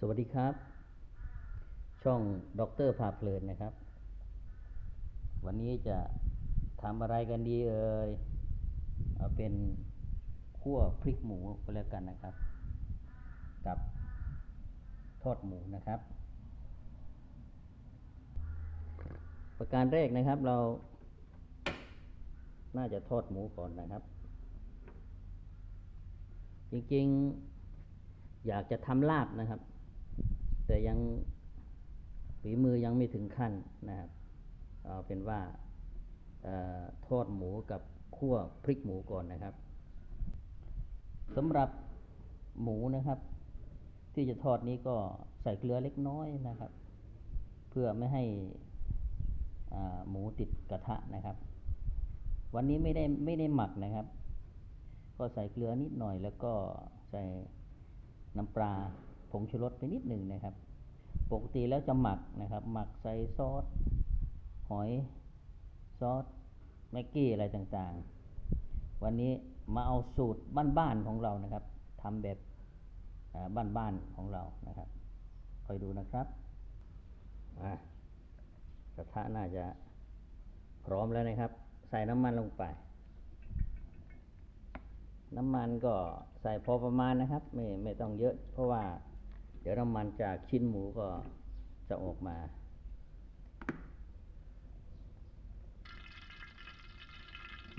สวัสดีครับ ช่องด็อกเตอร์พาเพลินนะครับ วันนี้จะทำอะไรกันดีเอ่ยเอาเป็นคั่วพริกหมูก็แล้วกันนะครับ กับทอดหมูนะครับ ประการแรกนะครับเรา น่าจะทอดหมูก่อนนะครับ จริงๆอยากจะทำลาบนะครับ แต่ยังฝีมือยังไม่ถึงขั้นนะครับเอาเป็นว่าออทอดหมูกับคั่วพริกหมูก่อนนะครับสำหรับหมูนะครับ ที่จะทอดนี้ก็ใส่เกลือเล็กน้อยนะครับ เพื่อไม่ให้หมูติดกระทะนะครับ วันนี้ไม่ได้ไม่ได้หมักนะครับ ก็ใส่เกลือนิดหน่อยแล้วก็ใส่น้ำปลา ผงชูรสไปนิดหนึ่งนะครับ ปกติแล้วจะหมักนะครับ หมักใส่ซอสหอยซอสแม็กกี้อะไรต่างๆ วันนี้มาเอาสูตรบ้านๆของเรานะครับทำแบบบ้านๆของเรานะครับ คอยดูนะครับอะกระทะน่าจะพร้อมแล้วนะครับ ใส่น้ำมันลงไป น้ำมันก็ใส่พอประมาณนะครับ ไม่ไม่ต้องเยอะเพราะว่า เดี๋ยวน้ำมันจากชิ้นหมูก็จะออกมา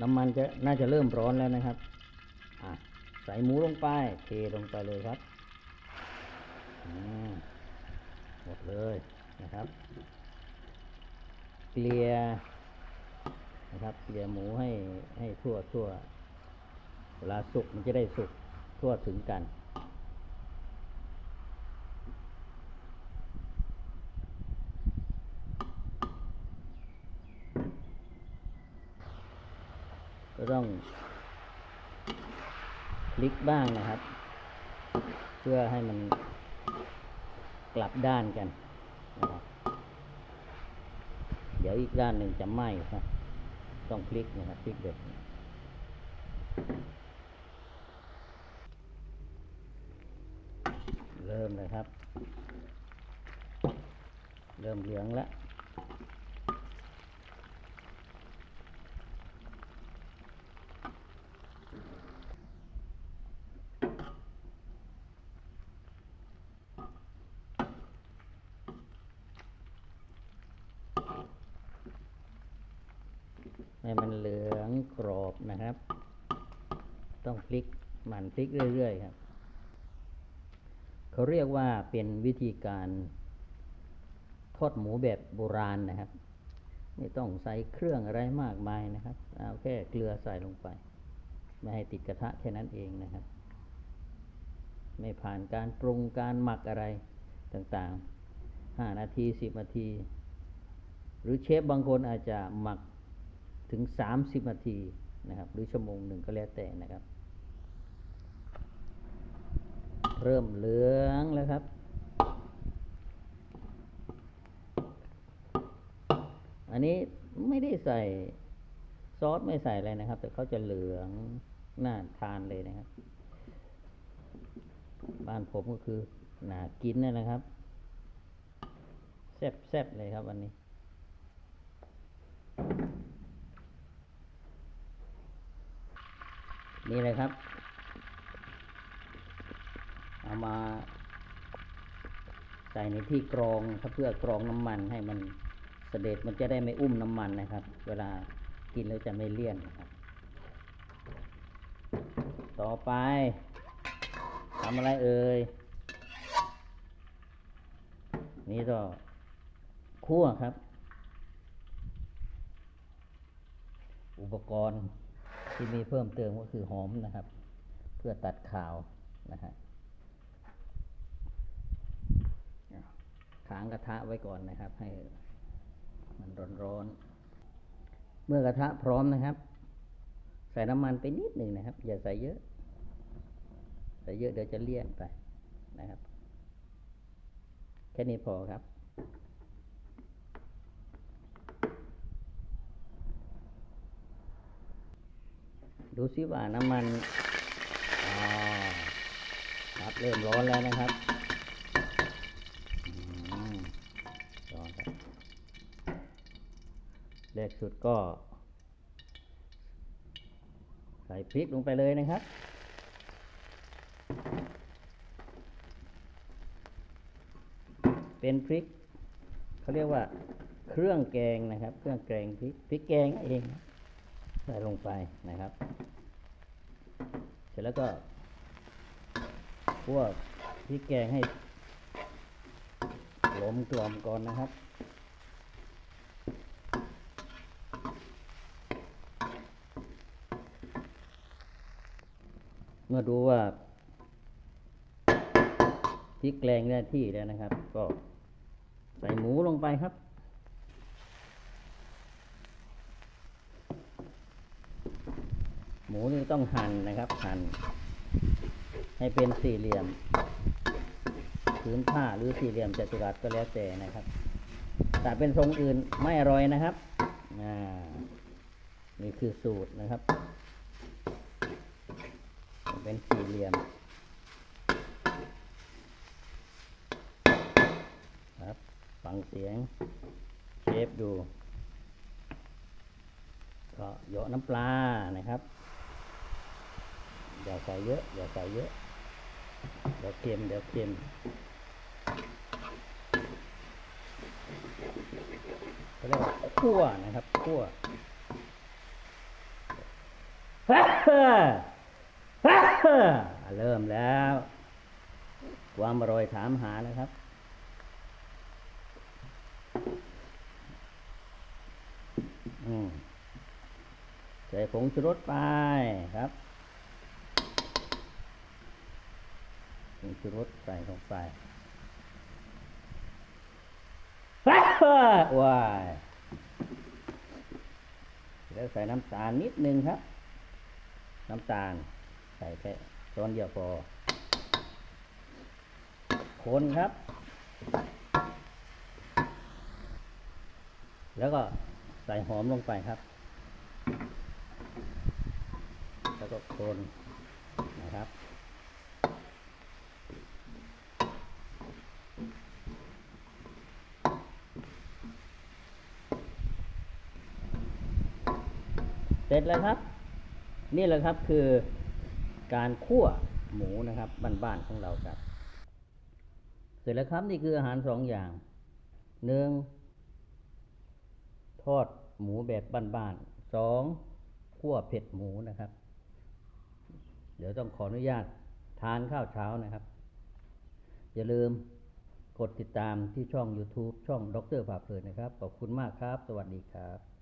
น้ำมันจะน่าจะเริ่มร้อนแล้วนะครับอะใส่หมูลงไป เทลงไปเลยครับหมดเลยนะครับเกลี่ยนะครับเกลี่ยหมูให้ให้ทั่วทั่วเวลาสุกมันจะได้สุกทั่วถึงกัน ก็ ต้องพลิกบ้างนะครับ เพื่อให้มันกลับด้านกันนะครับเดี๋ยวอีกด้านหนึ่งจะไหม้ครับ ต้องพลิกนะครับพลิกเด็ดเริ่มเลยครับ เริ่มเหลืองแล้ว ให้มันเหลืองกรอบนะครับ ต้องพลิกหมั่นพลิกเรื่อย ๆ ครับ เขาเรียกว่าเป็นวิธีการทอดหมูแบบโบราณนะครับ ไม่ต้องใส่เครื่องอะไรมากมายนะครับ เอาแค่เกลือใส่ลงไป ไม่ให้ติดกระทะแค่นั้นเองนะครับ ไม่ผ่านการปรุงการหมักอะไรต่างๆห้านาทีสิบนาที หรือเชฟบางคนอาจจะหมัก ถึงสามสิบนาทีนะครับ หรือชั่วโมงหนึ่งก็แล้วแต่นะครับ เริ่มเหลืองแล้วครับ อันนี้ไม่ได้ใส่ซอสไม่ใส่อะไรนะครับ แต่เขาจะเหลืองน่าทานเลยนะครับ บ้านผมก็คือหนากินนั่นนะครับแซ่บๆเลยครับวันนี้ นี่เลยครับ เอามาใส่ในที่กรองครับเพื่อกรองน้ำมันให้มันเสด็จมันจะได้ไม่อุ้มน้ำมันนะครับ เวลากินแล้วจะไม่เลี่ยนนะครับ ต่อไปทำอะไรเอ่ยนี่ก็คั่วครับ อุปกรณ์ ที่มีเพิ่มเติมก็คือหอมนะครับ เพื่อตัดข่าวนะฮะขางกระทะไว้ก่อนนะครับ ให้มันร้อนๆ เมื่อกระทะพร้อมนะครับ ใส่น้ำมันไปนิดหนึ่งนะครับ อย่าใส่เยอะใส่เยอะเดี๋ยวจะเลี่ยนไปนะครับ แค่นี้พอครับ ดูซิว่าน้ำมันครับเริ่มร้อนแล้วนะครับร้อนครับแรกสุดก็ ใส่พริกลงไปเลยนะครับเป็นพริกเขาเรียกว่าเครื่องแกงนะครับ เครื่องแกงพริกพริกแกงเองนะ ใส่ลงไปนะครับ เสร็จแล้วก็คั่วพริกแกงให้หลมกลอมก่อนนะครับ เมื่อดูว่าพริกแกงได้ที่แล้วนะครับ ก็ใส่หมูลงไปครับ มูนี่ต้องหั่นนะครับหั่นให้เป็นสี่เหลี่ยมพื้นผ้าหรือสี่เหลี่ยมจัตุรัสก็แล้วแต่นะครับ แต่เป็นทรงอื่นไม่อร่อยนะครับนี่คือสูตรนะครับ เป็นสี่เหลี่ยมครับฟังเสียงเชฟดู ก็เยาะน้ำปลานะครับ อย่าใส่เยอะ อย่าใส่เยอะ เดี๋ยวเค็มเดี๋ยวเค็มก็เรียกว่าคั่วนะครับคั่วเริ่มแล้ว ความอร่อยถามหานะครับใส่ผงชูรสไปครับ งชูรสใส่ลงไปว้ายแล้วใส่น้ำตาลนิดนึงครับ น้ำตาล ใส่แค่ช้อนเดียวพอคนครับ แล้วก็ใส่หอมลงไปครับ แล้วก็คนนะครับ เสร็จแล้วครับ นี่แหละครับคือการคั่วหมูนะครับบ้านๆของเราครับ เสร็จแล้วครับนี่คืออาหารสองอย่างหนึ่งทอดหมูแบบบ้านๆสองคั่วเผ็ดหมูนะครับ เดี๋ยวต้องขออนุญาตทานข้าวเช้านะครับ อย่าลืมกดติดตามที่ช่อง YouTube ช่องดรผ่าเพลินนะครับ ขอบคุณมากครับ สวัสดีครับ